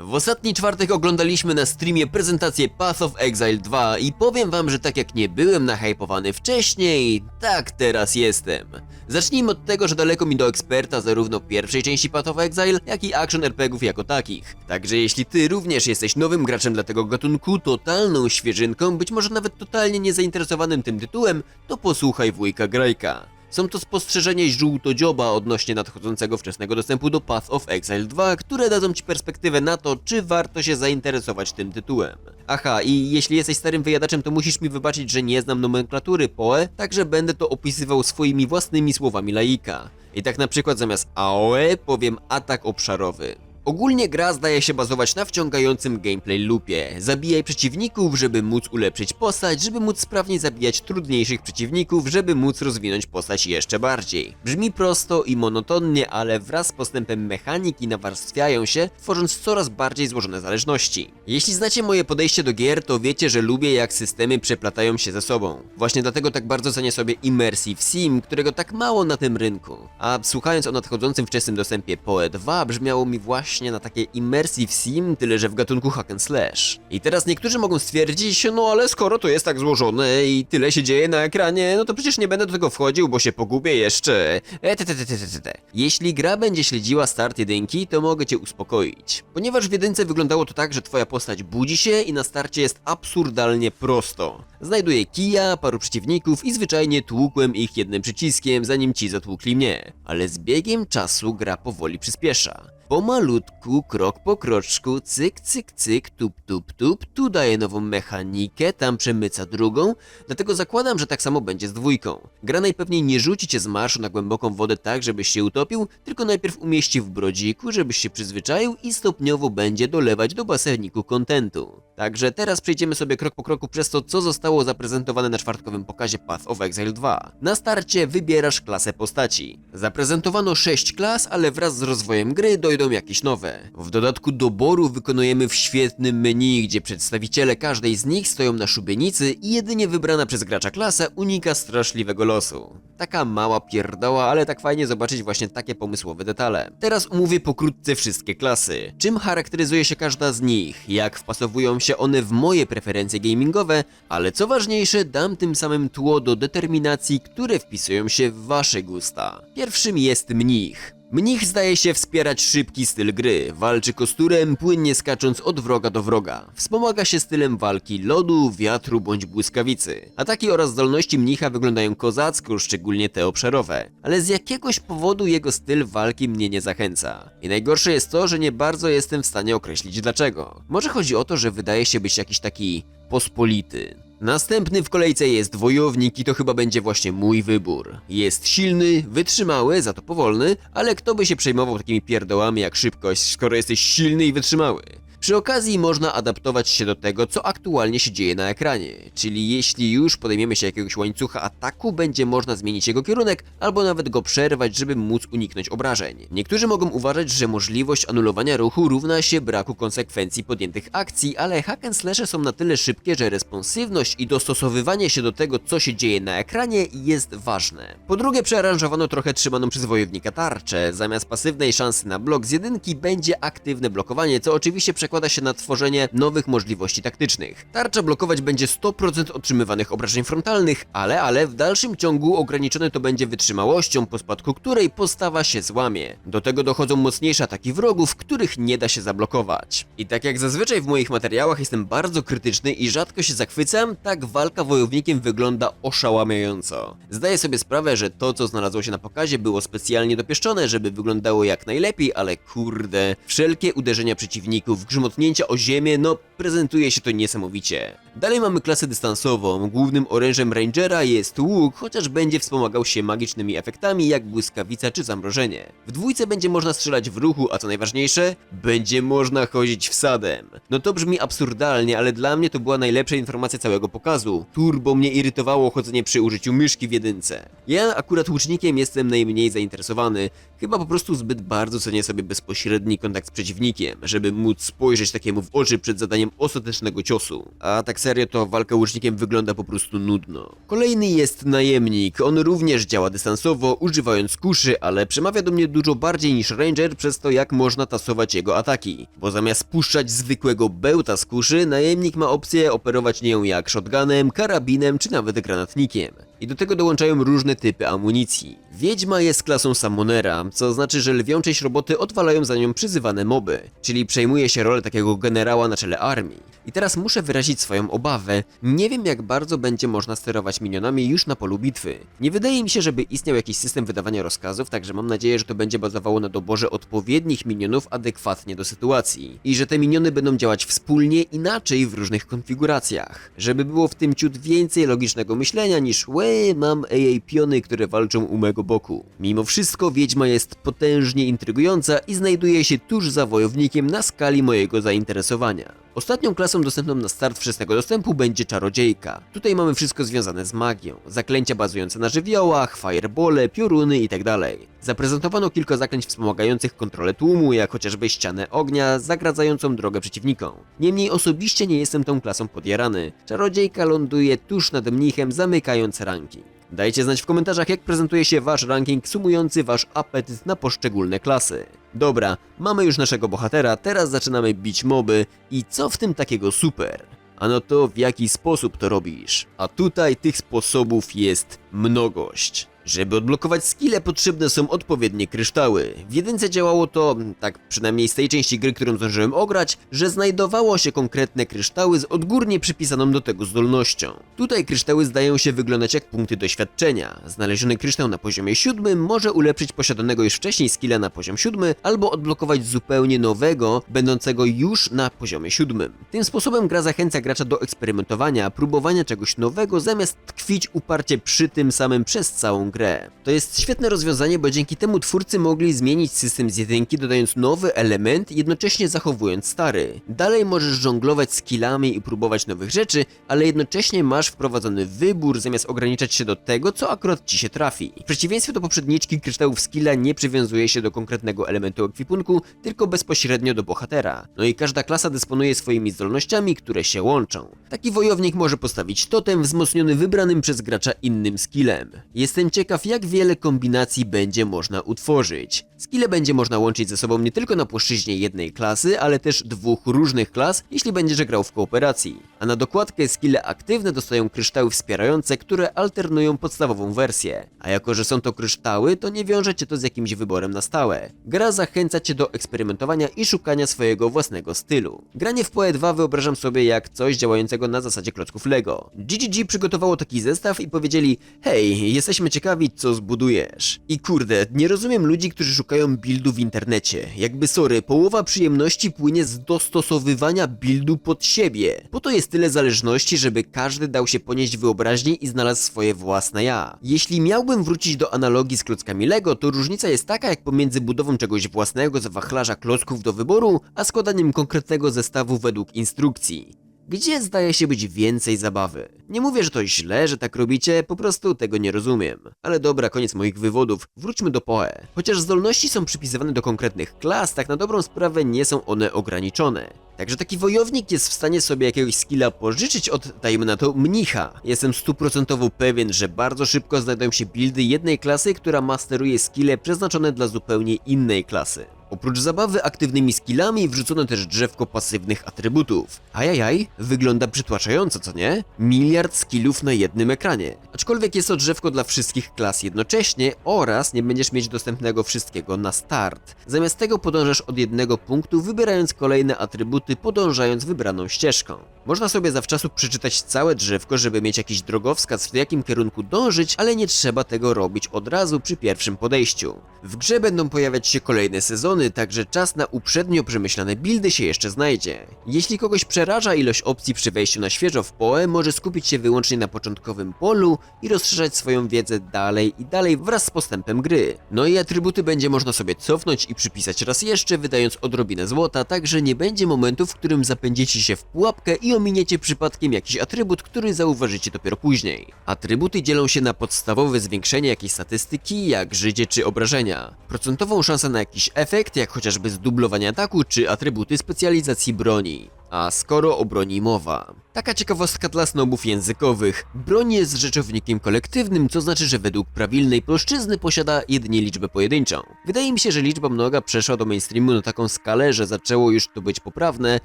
W ostatni czwartek oglądaliśmy na streamie prezentację Path of Exile 2 i powiem wam, że tak jak nie byłem nahypowany wcześniej, tak teraz jestem. Zacznijmy od tego, że daleko mi do eksperta zarówno pierwszej części Path of Exile, jak i action RPGów jako takich. Także jeśli ty również jesteś nowym graczem dla tego gatunku, totalną świeżynką, być może nawet totalnie niezainteresowanym tym tytułem, to posłuchaj wujka Grajka. Są to spostrzeżenia żółtodzioba odnośnie nadchodzącego wczesnego dostępu do Path of Exile 2, które dadzą ci perspektywę na to, czy warto się zainteresować tym tytułem. Aha, i jeśli jesteś starym wyjadaczem, to musisz mi wybaczyć, że nie znam nomenklatury PoE, także będę to opisywał swoimi własnymi słowami laika. I tak na przykład zamiast AOE powiem atak obszarowy. Ogólnie gra zdaje się bazować na wciągającym gameplay loopie. Zabijaj przeciwników, żeby móc ulepszyć postać, żeby móc sprawniej zabijać trudniejszych przeciwników, żeby móc rozwinąć postać jeszcze bardziej. Brzmi prosto i monotonnie, ale wraz z postępem mechaniki nawarstwiają się, tworząc coraz bardziej złożone zależności. Jeśli znacie moje podejście do gier, to wiecie, że lubię jak systemy przeplatają się ze sobą. Właśnie dlatego tak bardzo cenię sobie Immersive Sim, którego tak mało na tym rynku. A słuchając o nadchodzącym wczesnym dostępie PoE 2, brzmiało mi właśnie na takie Immersive Sim, tyle że w gatunku hack and slash. I teraz niektórzy mogą stwierdzić, no ale skoro to jest tak złożone i tyle się dzieje na ekranie, no to przecież nie będę do tego wchodził, bo się pogubię jeszcze. E, te, te, te, te, te, te. Jeśli gra będzie śledziła start jedynki, to mogę cię uspokoić. Ponieważ w jedynce wyglądało to tak, że twoja postać budzi się i na starcie jest absurdalnie prosto. Znajduję kija, paru przeciwników i zwyczajnie tłukłem ich jednym przyciskiem, zanim ci zatłukli mnie. Ale z biegiem czasu gra powoli przyspiesza. Pomalutku, krok po kroczku, cyk, cyk, cyk, tup, tup, tup, tu daje nową mechanikę, tam przemyca drugą, dlatego zakładam, że tak samo będzie z dwójką. Gra najpewniej nie rzuci cię z marszu na głęboką wodę tak, żebyś się utopił, tylko najpierw umieści w brodziku, żebyś się przyzwyczaił i stopniowo będzie dolewać do baseniku kontentu. Także teraz przejdziemy sobie krok po kroku przez to, co zostało zaprezentowane na czwartkowym pokazie Path of Exile 2. Na starcie wybierasz klasę postaci. Zaprezentowano 6 klas, ale wraz z rozwojem gry dojdą jakieś nowe. W dodatku doboru wykonujemy w świetnym menu, gdzie przedstawiciele każdej z nich stoją na szubienicy i jedynie wybrana przez gracza klasa unika straszliwego losu. Taka mała pierdoła, ale tak fajnie zobaczyć właśnie takie pomysłowe detale. Teraz omówię pokrótce wszystkie klasy. Czym charakteryzuje się każda z nich, jak wpasowują się one w moje preferencje gamingowe, ale co ważniejsze, dam tym samym tło do determinacji, które wpisują się w wasze gusta. Pierwszym jest mnich. Mnich zdaje się wspierać szybki styl gry, walczy kosturem, płynnie skacząc od wroga do wroga. Wspomaga się stylem walki lodu, wiatru bądź błyskawicy. Ataki oraz zdolności mnicha wyglądają kozacko, szczególnie te obszarowe, ale z jakiegoś powodu jego styl walki mnie nie zachęca. I najgorsze jest to, że nie bardzo jestem w stanie określić dlaczego. Może chodzi o to, że wydaje się być jakiś taki pospolity. Następny w kolejce jest wojownik i to chyba będzie właśnie mój wybór. Jest silny, wytrzymały, za to powolny, ale kto by się przejmował takimi pierdołami jak szybkość, skoro jesteś silny i wytrzymały? Przy okazji można adaptować się do tego, co aktualnie się dzieje na ekranie, czyli jeśli już podejmiemy się jakiegoś łańcucha ataku, będzie można zmienić jego kierunek, albo nawet go przerwać, żeby móc uniknąć obrażeń. Niektórzy mogą uważać, że możliwość anulowania ruchu równa się braku konsekwencji podjętych akcji, ale hack and slashe są na tyle szybkie, że responsywność i dostosowywanie się do tego, co się dzieje na ekranie jest ważne. Po drugie, przearanżowano trochę trzymaną przez wojownika tarczę. Zamiast pasywnej szansy na blok z jedynki będzie aktywne blokowanie, co oczywiście przekłada się na tworzenie nowych możliwości taktycznych. Tarcza blokować będzie 100% otrzymywanych obrażeń frontalnych, ale, ale w dalszym ciągu ograniczone to będzie wytrzymałością, po spadku której postawa się złamie. Do tego dochodzą mocniejsze ataki wrogów, których nie da się zablokować. I tak jak zazwyczaj w moich materiałach jestem bardzo krytyczny i rzadko się zachwycam, tak walka wojownikiem wygląda oszałamiająco. Zdaję sobie sprawę, że to co znalazło się na pokazie było specjalnie dopieszczone, żeby wyglądało jak najlepiej, ale kurde, wszelkie uderzenia przeciwników, grzmotnięcia o ziemię, no prezentuje się to niesamowicie. Dalej mamy klasę dystansową. Głównym orężem Rangera jest łuk, chociaż będzie wspomagał się magicznymi efektami jak błyskawica czy zamrożenie. W dwójce będzie można strzelać w ruchu, a co najważniejsze, będzie można chodzić wsadem. No to brzmi absurdalnie, ale dla mnie to była najlepsza informacja całego pokazu. Turbo mnie irytowało chodzenie przy użyciu myszki w jedynce. Ja akurat łucznikiem jestem najmniej zainteresowany. Chyba po prostu zbyt bardzo cenię sobie bezpośredni kontakt z przeciwnikiem, żeby móc spojrzeć spojrzeć takiemu w oczy przed zadaniem ostatecznego ciosu. A tak serio to walka łucznikiem wygląda po prostu nudno. Kolejny jest najemnik. On również działa dystansowo, używając kuszy, ale przemawia do mnie dużo bardziej niż ranger przez to jak można tasować jego ataki. Bo zamiast puszczać zwykłego bełta z kuszy, najemnik ma opcję operować nią jak shotgunem, karabinem czy nawet granatnikiem. I do tego dołączają różne typy amunicji. Wiedźma jest klasą Summonera, co znaczy, że lwią część roboty odwalają za nią przyzywane moby, czyli przejmuje się rolę takiego generała na czele armii. I teraz muszę wyrazić swoją obawę. Nie wiem jak bardzo będzie można sterować minionami już na polu bitwy. Nie wydaje mi się, żeby istniał jakiś system wydawania rozkazów, także mam nadzieję, że to będzie bazowało na doborze odpowiednich minionów adekwatnie do sytuacji. I że te miniony będą działać wspólnie inaczej w różnych konfiguracjach. Żeby było w tym ciut więcej logicznego myślenia niż łe, mam AA piony, które walczą u mego boku. Mimo wszystko Wiedźma jest potężnie intrygująca i znajduje się tuż za wojownikiem na skali mojego zainteresowania. Ostatnią klasą dostępną na start wczesnego dostępu będzie czarodziejka. Tutaj mamy wszystko związane z magią. Zaklęcia bazujące na żywiołach, firebole, pioruny itd. Zaprezentowano kilka zaklęć wspomagających kontrolę tłumu, jak chociażby ścianę ognia, zagradzającą drogę przeciwnikom. Niemniej osobiście nie jestem tą klasą podjarany. Czarodziejka ląduje tuż nad mnichem, zamykając ranking. Dajcie znać w komentarzach, jak prezentuje się wasz ranking sumujący wasz apetyt na poszczególne klasy. Dobra, mamy już naszego bohatera, teraz zaczynamy bić moby i co w tym takiego super? Ano to w jaki sposób to robisz. A tutaj tych sposobów jest mnogość. Żeby odblokować skille potrzebne są odpowiednie kryształy. W jedynce działało to, tak przynajmniej z tej części gry, którą zdążyłem ograć, że znajdowało się konkretne kryształy z odgórnie przypisaną do tego zdolnością. Tutaj kryształy zdają się wyglądać jak punkty doświadczenia. Znaleziony kryształ na poziomie 7 może ulepszyć posiadanego już wcześniej skilla na poziom 7 albo odblokować zupełnie nowego, będącego już na poziomie 7. Tym sposobem gra zachęca gracza do eksperymentowania, próbowania czegoś nowego zamiast tkwić uparcie przy tym samym przez całą grę. To jest świetne rozwiązanie, bo dzięki temu twórcy mogli zmienić system z jedynki, dodając nowy element, jednocześnie zachowując stary. Dalej możesz żonglować skillami i próbować nowych rzeczy, ale jednocześnie masz wprowadzony wybór, zamiast ograniczać się do tego, co akurat ci się trafi. W przeciwieństwie do poprzedniczki, kryształów skilla nie przywiązuje się do konkretnego elementu ekwipunku, tylko bezpośrednio do bohatera. No i każda klasa dysponuje swoimi zdolnościami, które się łączą. Taki wojownik może postawić totem wzmocniony wybranym przez gracza innym skillem. Jestem ciekaw, jak wiele kombinacji będzie można utworzyć. Skille będzie można łączyć ze sobą nie tylko na płaszczyźnie jednej klasy, ale też dwóch różnych klas, jeśli będziesz grał w kooperacji. A na dokładkę skille aktywne dostają kryształy wspierające, które alternują podstawową wersję. A jako, że są to kryształy, to nie wiąże cię to z jakimś wyborem na stałe. Gra zachęca cię do eksperymentowania i szukania swojego własnego stylu. Granie w PoE 2 wyobrażam sobie jak coś działającego na zasadzie klocków Lego. GGG przygotowało taki zestaw i powiedzieli hej, jesteśmy ciekawi co zbudujesz. I kurde, nie rozumiem ludzi, którzy szukają buildu w internecie. Jakby sorry, połowa przyjemności płynie z dostosowywania buildu pod siebie. Po to jest tyle zależności, żeby każdy dał się ponieść wyobraźni i znalazł swoje własne ja. Jeśli miałbym wrócić do analogii z klockami Lego, to różnica jest taka jak pomiędzy budową czegoś własnego z wachlarza klocków do wyboru, a składaniem konkretnego zestawu według instrukcji gdzie zdaje się być więcej zabawy. Nie mówię, że to źle, że tak robicie, po prostu tego nie rozumiem. Ale dobra, koniec moich wywodów, wróćmy do PoE. Chociaż zdolności są przypisywane do konkretnych klas, tak na dobrą sprawę nie są one ograniczone. Także taki wojownik jest w stanie sobie jakiegoś skilla pożyczyć od, dajmy na to, mnicha. Jestem stuprocentowo pewien, że bardzo szybko znajdą się buildy jednej klasy, która masteruje skille przeznaczone dla zupełnie innej klasy. Oprócz zabawy aktywnymi skillami wrzucono też drzewko pasywnych atrybutów. Ajajaj, wygląda przytłaczająco, co nie? Miliard skillów na jednym ekranie. Aczkolwiek jest to drzewko dla wszystkich klas jednocześnie oraz nie będziesz mieć dostępnego wszystkiego na start. Zamiast tego podążasz od jednego punktu, wybierając kolejne atrybuty, podążając wybraną ścieżką. Można sobie zawczasu przeczytać całe drzewko, żeby mieć jakiś drogowskaz w jakim kierunku dążyć, ale nie trzeba tego robić od razu przy pierwszym podejściu. W grze będą pojawiać się kolejne sezony, także czas na uprzednio przemyślane buildy się jeszcze znajdzie. Jeśli kogoś przeraża ilość opcji przy wejściu na świeżo w PoE, może skupić się wyłącznie na początkowym polu i rozszerzać swoją wiedzę dalej i dalej wraz z postępem gry. No i atrybuty będzie można sobie cofnąć i przypisać raz jeszcze, wydając odrobinę złota, także nie będzie momentu, w którym zapędzicie się w pułapkę i ominiecie przypadkiem jakiś atrybut, który zauważycie dopiero później. Atrybuty dzielą się na podstawowe zwiększenie jakiejś statystyki, jak życie czy obrażenia, procentową szansę na jakiś efekt, jak chociażby zdublowanie ataku czy atrybuty specjalizacji broni. A skoro o broni mowa. Taka ciekawostka dla snobów językowych. Broń jest rzeczownikiem kolektywnym, co znaczy, że według prawilnej polszczyzny posiada jedynie liczbę pojedynczą. Wydaje mi się, że liczba mnoga przeszła do mainstreamu na taką skalę, że zaczęło już to być poprawne,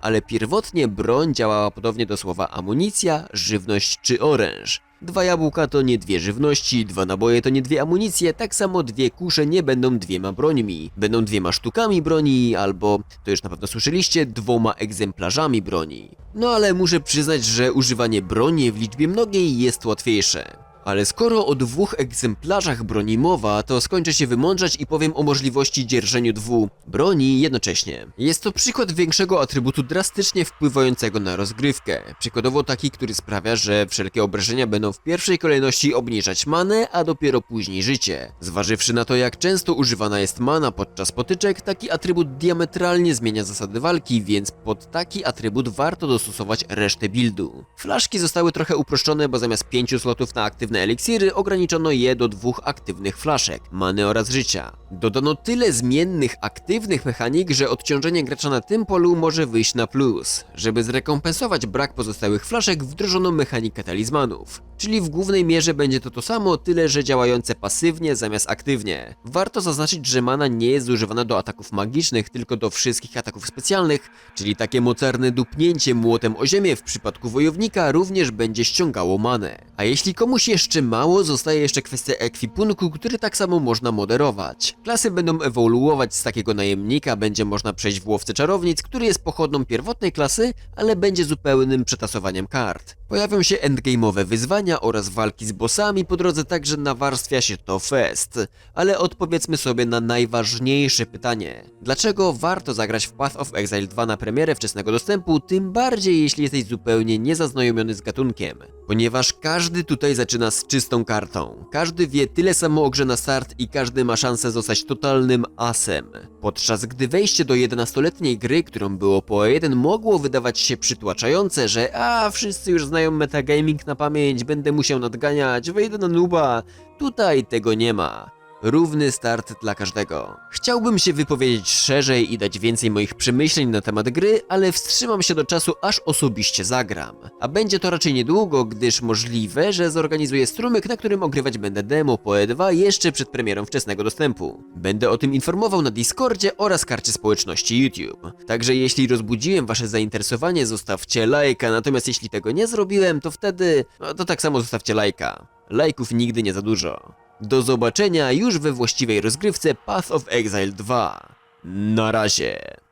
ale pierwotnie broń działała podobnie do słowa amunicja, żywność czy oręż. Dwa jabłka to nie dwie żywności, dwa naboje to nie dwie amunicje, tak samo dwie kusze nie będą dwiema brońmi. Będą dwiema sztukami broni, albo, to już na pewno słyszeliście, dwoma egzemplarzami broni. No ale muszę przyznać, że używanie broni w liczbie mnogiej jest łatwiejsze. Ale skoro o dwóch egzemplarzach broni mowa, to skończę się wymądrzać i powiem o możliwości dzierżeniu dwu broni jednocześnie. Jest to przykład większego atrybutu drastycznie wpływającego na rozgrywkę. Przykładowo taki, który sprawia, że wszelkie obrażenia będą w pierwszej kolejności obniżać manę, a dopiero później życie. Zważywszy na to, jak często używana jest mana podczas potyczek, taki atrybut diametralnie zmienia zasady walki, więc pod taki atrybut warto dostosować resztę buildu. Flaszki zostały trochę uproszczone, bo zamiast 5 slotów na aktywne eliksiry ograniczono je do dwóch aktywnych flaszek, many oraz życia. Dodano tyle zmiennych aktywnych mechanik, że odciążenie gracza na tym polu może wyjść na plus. Żeby zrekompensować brak pozostałych flaszek, wdrożono mechanikę talizmanów. Czyli w głównej mierze będzie to to samo, tyle że działające pasywnie zamiast aktywnie. Warto zaznaczyć, że mana nie jest zużywana do ataków magicznych, tylko do wszystkich ataków specjalnych, czyli takie mocarne dupnięcie młotem o ziemię w przypadku wojownika również będzie ściągało manę. A jeśli komuś jeszcze mało, zostaje jeszcze kwestia ekwipunku, który tak samo można moderować. Klasy będą ewoluować z takiego najemnika, będzie można przejść w łowcę czarownic, który jest pochodną pierwotnej klasy, ale będzie zupełnym przetasowaniem kart. Pojawią się endgame'owe wyzwania oraz walki z bossami, po drodze także nawarstwia się to fest. Ale odpowiedzmy sobie na najważniejsze pytanie. Dlaczego warto zagrać w Path of Exile 2 na premierę wczesnego dostępu, tym bardziej jeśli jesteś zupełnie niezaznajomiony z gatunkiem? Ponieważ każdy tutaj zaczyna z czystą kartą. Każdy wie tyle samo o grze na start i każdy ma szansę zostać totalnym asem. Podczas gdy wejście do 11-letniej gry, którą było po 1 mogło wydawać się przytłaczające, że a wszyscy już znają metagaming na pamięć, będę musiał nadganiać, wejdę na nuba. Tutaj tego nie ma. Równy start dla każdego. Chciałbym się wypowiedzieć szerzej i dać więcej moich przemyśleń na temat gry, ale wstrzymam się do czasu, aż osobiście zagram. A będzie to raczej niedługo, gdyż możliwe, że zorganizuję strumyk, na którym ogrywać będę demo po E2 jeszcze przed premierą wczesnego dostępu. Będę o tym informował na Discordzie oraz karcie społeczności YouTube. Także jeśli rozbudziłem wasze zainteresowanie, zostawcie lajka, natomiast jeśli tego nie zrobiłem, to wtedy, no to tak samo zostawcie lajka. Lajków nigdy nie za dużo. Do zobaczenia już we właściwej rozgrywce Path of Exile 2. Na razie.